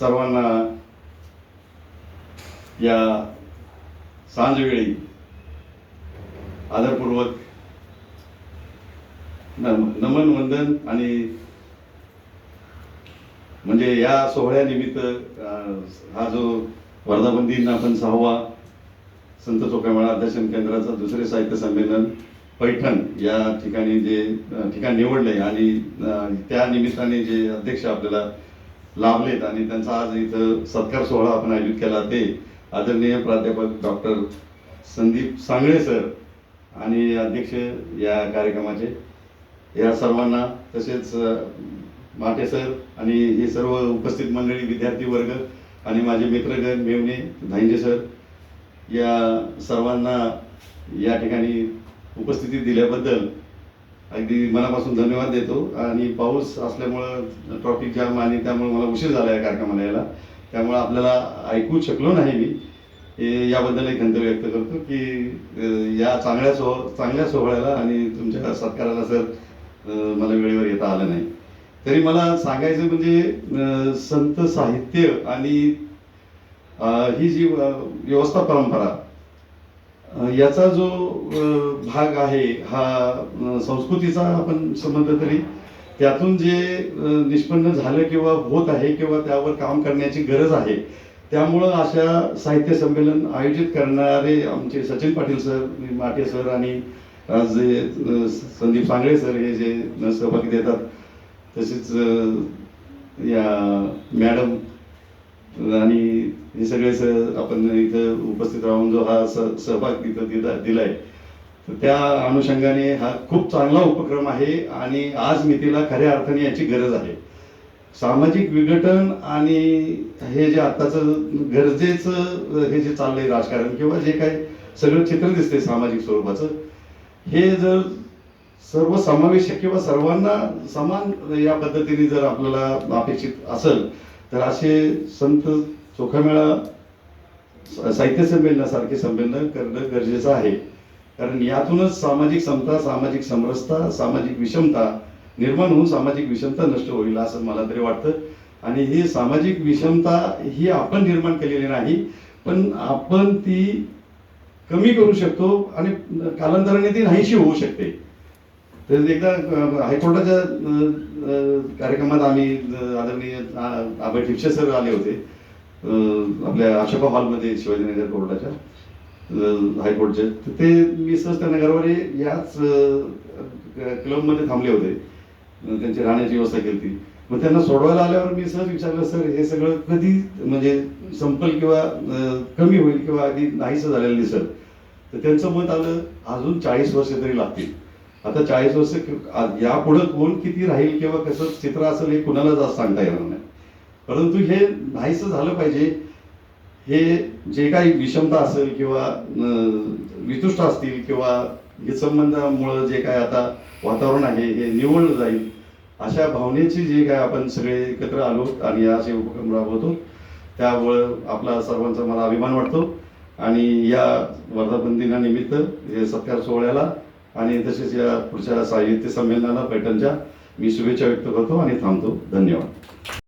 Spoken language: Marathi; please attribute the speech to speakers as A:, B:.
A: सर्वांना या सांजवेळी आदरपूर्वक नमन वंदन आणि म्हणजे या सोहळ्यानिमित्त हा जो वर्धापन दिन आपण सहावा संत चोकामेळा दर्शन केंद्राचं दुसरे साहित्य संमेलन पैठण या ठिकाणी जे ठिकाण निवडले आणि त्या निमित्ताने जे अध्यक्ष आपल्याला लाभलेत आणि त्यांचा आज इथं सत्कार सोहळा आपण आयोजित केला ते आदरणीय प्राध्यापक डॉक्टर संदीप सांगळे सर आणि अध्यक्ष या कार्यक्रमाचे. या सर्वांना तसेच माटे सर आणि हे सर्व उपस्थित मंडळी विद्यार्थी वर्ग आणि माझे मित्रगण मेवणे धांजे सर या सर्वांना या ठिकाणी उपस्थिती दिल्याबद्दल अगदी मनापासून धन्यवाद देतो. आणि पाऊस असल्यामुळं ट्रॉफिक जाम आणि त्यामुळे मला उशीर झाला या कार्यक्रमाला यायला. त्यामुळे आपल्याला ऐकू शकलो नाही मी. याबद्दल एक खंत व्यक्त करतो की या चांगल्या सोह चांगल्या सोहळ्याला आणि तुमच्या सत्काराला सर मला वेळेवर येता आलं नाही. तरी मला सांगायचं म्हणजे संत साहित्य आणि ही जी व्यवस्था परंपरा याचा जो भाग आहे हा संस्कृतीचा आपण संबंध तरी त्यातून जे निष्पन्न झालं किंवा होत आहे किंवा त्यावर काम करण्याची गरज आहे त्यामुळं अशा साहित्य संमेलन आयोजित करणारे आमचे सचिन पाटील सर माटे सर आणि आज जे संदीप सांगळे सर हे जे सहभागी देतात तसेच या मॅडम आणि हे सगळे स- आपण इथं उपस्थित राहून जो हा सहभाग इथं दिला दिलाय. तर त्या अनुषंगाने हा खूप चांगला उपक्रम आहे आणि आज मितीला खऱ्या अर्थाने याची गरज आहे. सामाजिक विघटन आणि हे जे आत्ताचं गरजेचं हे जे चाललंय राजकारण किंवा जे काही सगळं चित्र दिसते सामाजिक स्वरूपाचं हे जर सर्व समावेशक किंवा सर्वांना समान या पद्धतीने जर आपल्याला अपेक्षित असेल तर असे संत चोखामेळा साहित्य संमेलनासारखे संमेलन करणं गरजेचं आहे. कारण यातूनच सामाजिक समता सामाजिक समरसता सामाजिक विषमता निर्माण होऊन सामाजिक विषमता नष्ट होईल असं मला तरी वाटतं. आणि ही सामाजिक विषमता ही आपण निर्माण केलेली नाही पण आपण ती कमी करू शकतो आणि कालांतराने ती नाहीशी होऊ शकते. तर एकदा हायकोर्टाच्या कार्यक्रमात आम्ही आदरणीय अ, अभय ठिपसे सर आले होते आपल्या अशोका हॉलमध्ये शिवाजीनगर कोर्टाच्या हायकोर्टचे. तर ते मी सहज त्यांना गरवारे याच क्लबमध्ये थांबले होते. त्यांची राहण्याची व्यवस्था केली होती. मग त्यांना सोडवायला आल्यावर मी सहज विचारलं सर हे सगळं कधी म्हणजे संपल किंवा कमी होईल किंवा आधी नाहीसं झालेलं दिसत तर त्यांचं मत आलं अजून चाळीस वर्ष तरी लागतील. आता चाळीस वर्ष यापुढे कोण किती राहील किंवा कसं चित्र असेल हे कुणाला जास्त सांगता येणार नाही. परंतु हे नाहीसं झालं पाहिजे. हे जे काही विषमता असेल किंवा वितुष्ट असतील किंवा हितसंबंधामुळं जे काय आता वातावरण आहे हे निवडलं जाईल अशा भावनेची जे काय आपण सगळे एकत्र आलो आणि असे उपक्रम राबवतो त्यामुळं आपला सर्वांचा मला अभिमान वाटतो. आणि या वर्धापन दिनानिमित्त हे सत्कार सोहळ्याला आणि तसेच या पुढच्या साहित्य संमेलनाला पैठणच्या मी शुभेच्छा व्यक्त करतो आणि थांबतो. धन्यवाद.